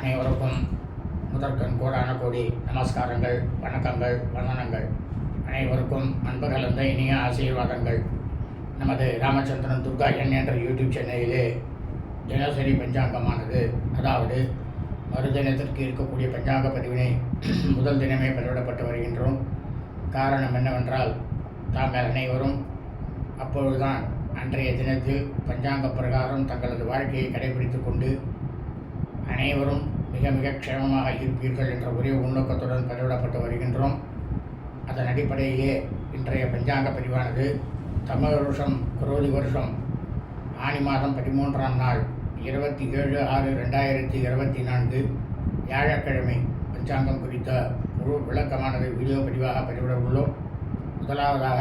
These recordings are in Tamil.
அனைவருக்கும் முதற்கண் கோடான கோடி நமஸ்காரங்கள் வணக்கங்கள் வந்தனங்கள். அனைவருக்கும் அன்பு கலந்த இனிய ஆசீர்வாதங்கள். நமது ராமச்சந்திரன் துர்கா என் என்ற யூடியூப் சேனலிலே தினசரி பஞ்சாங்கமானது. அதாவது மறுதினத்திற்கு இருக்கக்கூடிய பஞ்சாங்க பதிவினை முதல் தினமே பதிவிடப்பட்டு வருகின்றோம். காரணம் என்னவென்றால் தாங்கள் அனைவரும் அப்பொழுதுதான் அன்றைய தினத்தில் பஞ்சாங்க பிரகாரம் தங்களது வாழ்க்கையை கடைபிடித்து கொண்டு அனைவரும் மிக மிக க்ஷேமமாக இருப்பீர்கள் என்ற ஒரே உள்நோக்கத்துடன் பதிவிடப்பட்டு வருகின்றோம். அதன் அடிப்படையிலே இன்றைய பஞ்சாங்க பதிவானது தமிழ் வருஷம் குரோதி வருஷம். ஆனி மாதம் பதிமூன்றாம் நாள் இருபத்தி ஏழு ஆறு ரெண்டாயிரத்தி இருபத்தி நான்கு வியாழக்கிழமை பஞ்சாங்கம் குறித்த முழு விளக்கமானது வீடியோ பதிவாக பதிவிட உள்ளோம். முதலாவதாக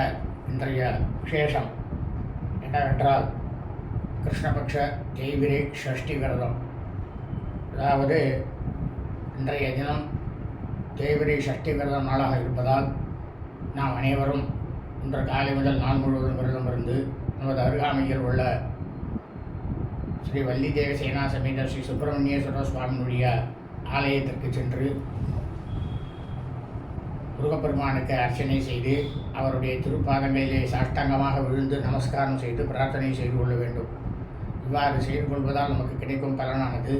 இன்றைய விசேஷம் என்னவென்றால் கிருஷ்ணபக்ஷ தேய்பிரை ஷஷ்டி விரதம். அதாவது இன்றைய தினம் தேய்பிரை சஷ்டி விரதம் நாளாக இருப்பதால் நாம் அனைவரும் இன்று காலை முதல் நாள் முழுவதும் விரதம் இருந்து நமது அருகாமையில் உள்ள ஸ்ரீ வள்ளி தேவ சேனா சமேத ஸ்ரீ சுப்பிரமணியேஸ்வர சுவாமியினுடைய ஆலயத்திற்கு சென்று முருகப்பெருமானுக்கு அர்ச்சனை செய்து அவருடைய திருப்பாதங்களிலே சாஷ்டாங்கமாக விழுந்து நமஸ்காரம் செய்து பிரார்த்தனை செய்து கொள்ள வேண்டும். இவ்வாறு செய்து கொள்வதால் நமக்கு கிடைக்கும் பலனானது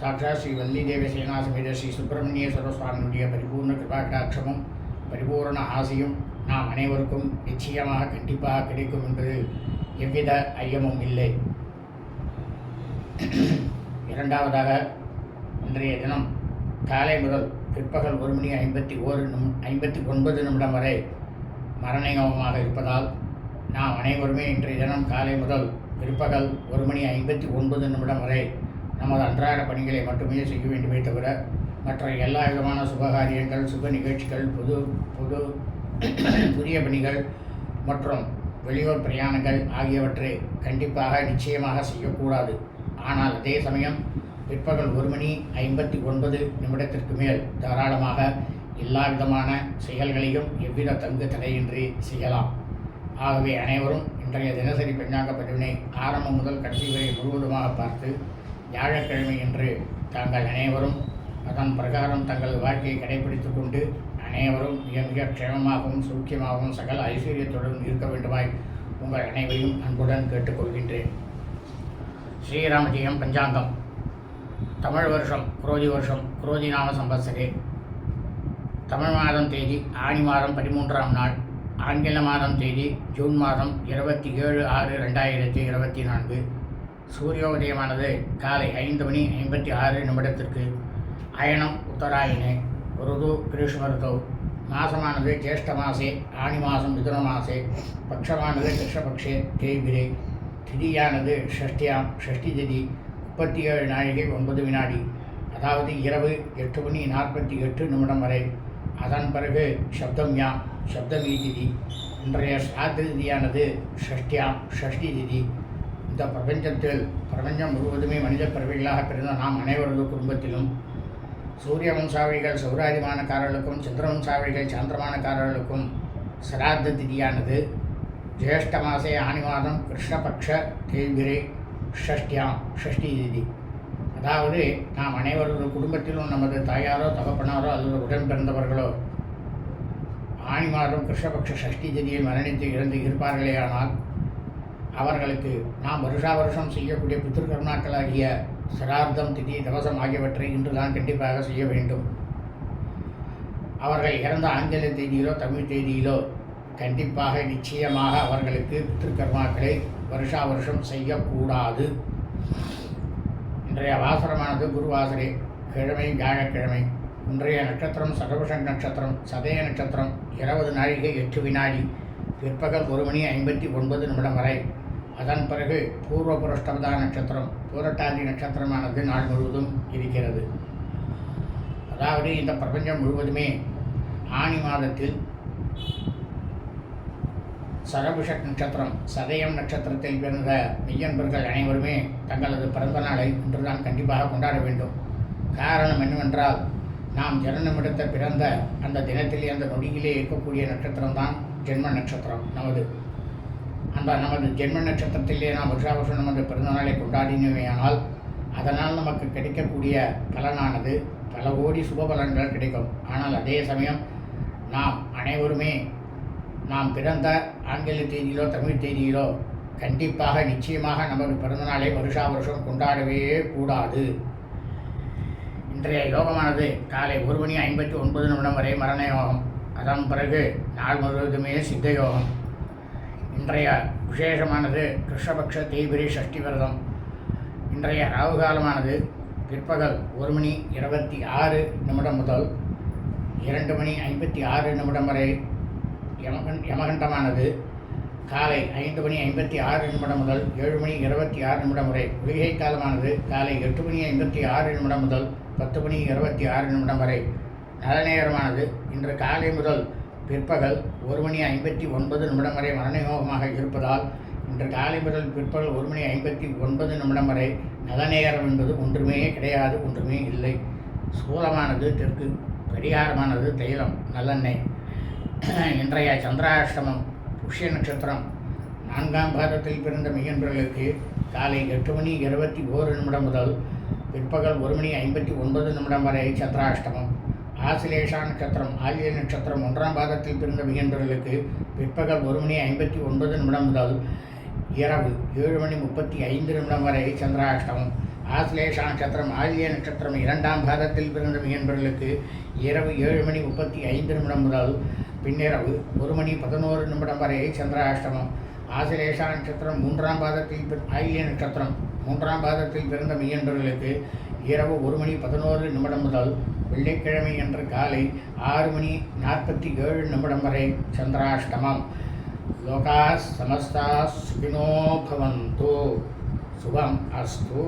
சாட்சாத் ஸ்ரீ வல்லி தேவ சேனாசமேத ஸ்ரீ சுப்பிரமணிய சுவாமியுடைய பரிபூர்ண கிருபாகடாட்சமும் பரிபூர்ண ஆசையும் நாம் அனைவருக்கும் நிச்சயமாக கண்டிப்பாக கிடைக்கும் என்பதில் எவ்வித ஐயமும் இல்லை. இரண்டாவதாக இன்றைய தினம் காலை முதல் பிற்பகல் ஒரு மணி ஐம்பத்தி ஓரு நிம் ஐம்பத்தி ஒன்பது நிமிடம் வரை மரணயோகமாக இருப்பதால் நாம் அனைவருமே இன்றைய தினம் காலை முதல் பிற்பகல் ஒரு மணி ஐம்பத்தி ஒன்பது நிமிடம் வரை நமது அன்றாட பணிகளை மட்டுமே செய்ய வேண்டுமே தவிர மற்ற எல்லா விதமான சுபகாரியங்கள் சுப நிகழ்ச்சிகள் புது புது புதிய பணிகள் மற்றும் வெளியூர் பிரயாணங்கள் ஆகியவற்றை கண்டிப்பாக நிச்சயமாக செய்யக்கூடாது. ஆனால் அதே சமயம் பிற்பகல் ஒரு மணி ஐம்பத்தி ஒன்பது நிமிடத்திற்கு மேல் தாராளமாக எல்லா விதமான செயல்களையும் எவ்வித தங்கு தடையின்றி செய்யலாம். ஆகவே அனைவரும் இன்றைய தினசரி பெண்ணாக பதிவினை ஆரம்பம் முதல் கடைசி வரை முழுவதுமாக பார்த்து வியாழக்கிழமை என்று தாங்கள் அனைவரும் அதன் பிரகாரம் தங்கள் வாழ்க்கையை கடைபிடித்து கொண்டு அனைவரும் மிக மிக க்ஷேமமாகவும் சூக்கியமாகவும் சகல ஐஸ்வர்யத்துடன் இருக்க வேண்டுமாய் உங்கள் அனைவரையும் அன்புடன் கேட்டுக்கொள்கின்றேன். ஸ்ரீராமஜெயம் பஞ்சாங்கம். தமிழ் வருஷம் குரோதி வருஷம் குரோதி நாம சம்பத்சரே. தமிழ் மாதம் தேதி ஆணி மாதம் பதிமூன்றாம் நாள். ஆங்கில மாதம் தேதி ஜூன் மாதம் இருபத்தி ஏழு ஆறு ரெண்டாயிரத்தி இருபத்தி நான்கு. சூரியோதயமானது காலை ஐந்து மணி ஐம்பத்தி ஆறு நிமிடத்திற்கு அயனம் உத்தராயணே ருது கிருஷ்ணமருதோ மாசமானது ஜேஷ்ட மாசே ஆணி மாதம் மிதுன மாசே பட்சமானது கிருஷ்ணபக்ஷே தேய்பிரே. திதியானது ஷஷ்டியாம் ஷஷ்டி திதி முப்பத்தி ஏழு நாழிகை ஒன்பது வினாடி. அதாவது இரவு எட்டு மணி நாற்பத்தி எட்டு நிமிடம் வரை. அதன் பிறகு சப்தம்யா சப்தமி திதி. இன்றைய சாத்திர திதியானது ஷஷ்டியாம் ஷஷ்டி திதி. இந்த பிரபஞ்சத்தில் பிரபஞ்சம் முழுவதுமே மனித பிறவிகளாக பிறந்த நாம் அனைவரது குடும்பத்திலும் சூரிய வம்சாவிகள் சௌராதிமானக்காரர்களுக்கும் சந்திர வம்சாவிகள் சாந்திரமானக்காரர்களுக்கும் சிராத்த திதியானது ஜேஷ்ட மாசே ஆணி மாதம் கிருஷ்ணபக்ஷ தேய்பிரே ஷஷ்டியாம் ஷஷ்டி திதி அதாவது நாம் அனைவரது குடும்பத்திலும் நமது தாயாரோ தகப்பனாரோ அல்லது உடன் பிறந்தவர்களோ ஆணி மாதம் கிருஷ்ணபக்ஷ ஷஷ்டி திதியில் மரணித்து இறந்து இருப்பார்களேயானால் அவர்களுக்கு நாம் வருஷா வருஷம் செய்யக்கூடிய பித்திருக்கர்மாக்களாகிய சிரார்த்தம் திதி தவசம் ஆகியவற்றை இன்றுதான் கண்டிப்பாக செய்ய வேண்டும். அவர்கள் இறந்த ஆங்கில தேதியிலோ தமிழ் தேதியிலோ கண்டிப்பாக நிச்சயமாக அவர்களுக்கு பித்திருக்கர்மாக்களை வருஷா வருஷம் செய்யக்கூடாது. இன்றைய வாசரமானது குருவாசரே கிழமை வியாழக்கிழமை. இன்றைய நட்சத்திரம் சதபுஷன் நட்சத்திரம் சதய நட்சத்திரம் இருபது நாழிகை எட்டு வினாடி பிற்பகல் ஒரு மணி ஐம்பத்தி ஒன்பது நிமிடம் வரை அதன் பிறகு பூர்வ நட்சத்திரம் பூரட்டாதி நட்சத்திரமானது நாள் முழுவதும் இருக்கிறது. அதாவது இந்த பிரபஞ்சம் முழுவதுமே ஆனி மாதத்தில் சரபுஷட் நட்சத்திரம் சதயம் நட்சத்திரத்தில் பிறந்த மெய்யன்பர்கள் அனைவருமே தங்களது பிறந்த நாளை இன்றுதான் கண்டிப்பாக கொண்டாட வேண்டும். காரணம் என்னவென்றால் நாம் ஜனனமிடத்த பிறந்த அந்த தினத்தில் அந்த நொடியிலே இருக்கக்கூடிய நட்சத்திரம் தான் ஜென்ம நட்சத்திரம். நமது அந்த நமது ஜென்ம நட்சத்திரத்திலே நாம் வருஷாவருஷம் நமது பிறந்தநாளை கொண்டாடினவையானால் அதனால் நமக்கு கிடைக்கக்கூடிய பலனானது பல கோடி சுப பலன்கள் கிடைக்கும். ஆனால் அதே சமயம் நாம் அனைவருமே நாம் பிறந்த ஆங்கில தேதியிலோ தமிழ் தேதியிலோ கண்டிப்பாக நிச்சயமாக நமது பிறந்தநாளை வருஷா வருஷம் கொண்டாடவே கூடாது. இன்றைய யோகமானது காலை ஒரு மணி ஐம்பத்தி ஒன்பது நிமிடம் வரை மரண யோகம். அதன் பிறகு நாள் முழுவதுமே சித்த யோகம். இன்றைய விசேஷமானது கிருஷ்ணபக்ஷ தேய்பிரி சஷ்டி விரதம். இன்றைய ராகு காலமானது பிற்பகல் ஒரு மணி இருபத்தி ஆறு நிமிடம் முதல் இரண்டு மணி ஐம்பத்தி ஆறு நிமிடம் வரை யமகன் யமகண்டமானது. காலை ஐந்து மணி ஐம்பத்தி ஆறு நிமிடம் முதல் ஏழு மணி இருபத்தி ஆறு நிமிடம் வரை குளிகை காலமானது காலை எட்டு மணி ஐம்பத்தி ஆறு நிமிடம் முதல் பத்து மணி இருபத்தி ஆறு நிமிடம் வரை. நல்ல நேரமானது இன்று காலை முதல் பிற்பகல் ஒரு மணி ஐம்பத்தி ஒன்பது நிமிடம் வரை மரணயோகமாக இருப்பதால் இன்று காலை முதல் பிற்பகல் ஒரு மணி ஐம்பத்தி ஒன்பது நிமிடம் வரை நல்ல நேரம் என்பது ஒன்றுமே கிடையாது ஒன்றுமே இல்லை. சூலமானது தெற்கு பரிகாரமானது தைலம் நல்லெண்ணெய். இன்றைய சந்திராஷ்டமம் புஷ்ய நட்சத்திரம். நான்காம் பாதத்தில் பிறந்த மெய்யன்பர்களுக்கு காலை எட்டு மணி இருபத்தி ஓரு நிமிடம் முதல் பிற்பகல் ஒரு மணி ஐம்பத்தி ஒன்பது நிமிடம் வரை சந்திராஷ்டமம். ஆசிலேஷா நட்சத்திரம் ஆலிய நட்சத்திரம் ஒன்றாம் பாதத்தில் பிறந்த மெய்யன்பர்களுக்கு பிற்பகல் ஒரு மணி ஐம்பத்தி ஒன்பது நிமிடம் முதல் இரவு ஏழு மணி முப்பத்தி ஐந்து நிமிடம் வரை சந்திராஷ்டமம். ஆசிலேஷா நட்சத்திரம் ஆலிய நட்சத்திரம் இரண்டாம் பாதத்தில் பிறந்த மெய்யன்பர்களுக்கு இரவு ஏழு மணி முப்பத்தி ஐந்து நிமிடம் முதல் பின்னிரவு ஒரு மணி பதினோரு நிமிடம் வரை சந்திராஷ்டமம். ஆசிலேஷா நட்சத்திரம் மூன்றாம் பாதத்தில் பிற- நட்சத்திரம் மூன்றாம் பாதத்தில் பிறந்த மெய்யன்பர்களுக்கு இரவு ஒரு மணி பதினோரு நிமிடம் முதல் வெள்ளிக்கிழமை அன்று காலை ஆறு மணி நாற்பத்தி ஏழு நிமிடம் வரை சந்திராஷ்டமம். லோகா சமஸ்தா சுகினோ பவந்தோ. சுபம் அஸ்து.